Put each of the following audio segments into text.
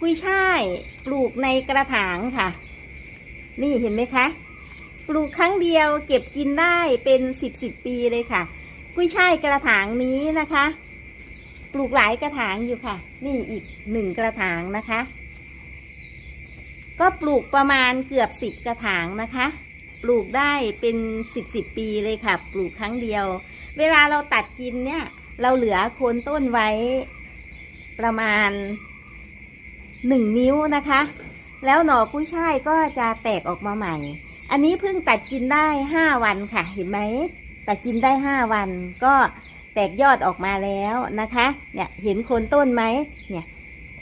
กุยช่ายปลูกในกระถางค่ะ นี่เห็นไหมคะ ปลูกครั้งเดียวเก็บกินได้เป็นสิบสิบปีเลยค่ะ กุยช่ายกระถางนี้นะคะ ปลูกหลายกระถางอยู่ค่ะ นี่อีกหนึ่งกระถางนะคะ ก็ปลูกประมาณเกือบสิบกระถางนะคะ ปลูกได้เป็นสิบสิบปีเลยค่ะ ปลูกครั้งเดียว เวลาเราตัดกินเนี่ย เราเหลือโคนต้นไว้ประมาณ หนึ่งนิ้วนะคะ แล้วหน่อกุ้ยช่ายก็จะแตกออกมาใหม่ อันนี้เพิ่งตัดกินได้ห้าวันค่ะ เห็นไหมตัดกินได้ห้าวันก็แตกยอดออกมาแล้วนะคะ เนี่ยเห็นโคนต้นไหมเนี่ย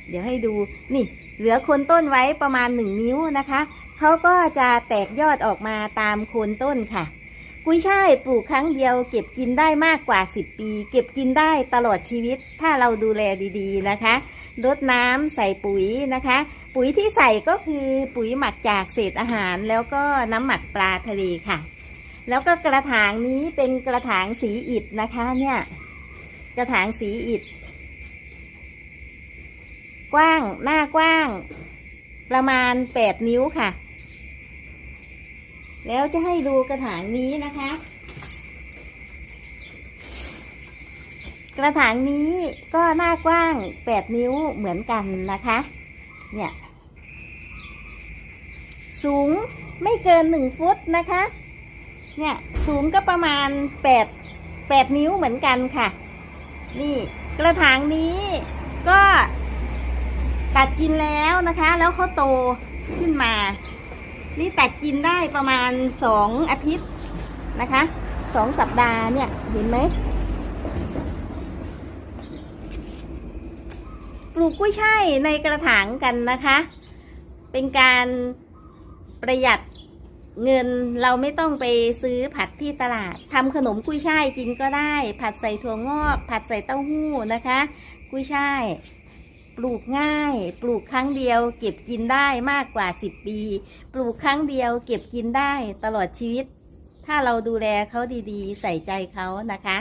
เดี๋ยวให้ดูนี่ เหลือโคนต้นไว้ประมาณหนึ่งนิ้วนะคะเขาก็จะแตกยอดออกมาตามโคนต้นค่ะ กุ้ยช่ายปลูกครั้งเดียว เก็บกินได้มากกว่า 10 ปี เก็บกินได้ตลอดชีวิต ถ้าเราดูแลดีๆนะคะ รดน้ำใส่ปุ๋ยนะคะ ปุ๋ยที่ใส่ก็คือปุ๋ยหมักจากเศษอาหาร แล้วก็น้ำหมักปลาทะเลค่ะ แล้วก็กระถางนี้เป็นกระถางสีอิฐนะคะเนี่ย กระถางสีอิฐ กว้างหน้ากว้าง ประมาณ8นิ้วค่ะ แล้วจะให้ดูกระถางนี้นะคะ กระถางนี้ก็หน้ากว้าง 8 นิ้วเหมือนกันนะคะ เนี่ย สูงไม่เกิน 1 ฟุตนะคะ เนี่ย สูงก็ประมาณ 8 8 นิ้วเหมือนกันค่ะ นี่กระถางนี้ก็ตัดกินแล้วนะคะ แล้วเขาโตขึ้นมา นี่ตัดกินได้ประมาณสอาทิตย์นะคะสองสัปดาห์เนี่ยเห็นไหม ปลูกกุ้ยช่ายในกระถางกันนะคะ เป็นการประหยัดเงินเราไม่ต้องไปซื้อผัดที่ตลาดทำขนมกุ้ยช่ายกินก็ได้ ผัดใส่ถั่วงอก ผัดใส่เต้าหู้นะคะ กุ้ยช่ายปลูกง่าย ปลูกครั้งเดียว เก็บกินได้มากกว่า 10 ปี ปลูกครั้งเดียว เก็บกินได้ตลอดชีวิต ถ้าเราดูแลเขาดีๆ ใส่ใจเขานะคะ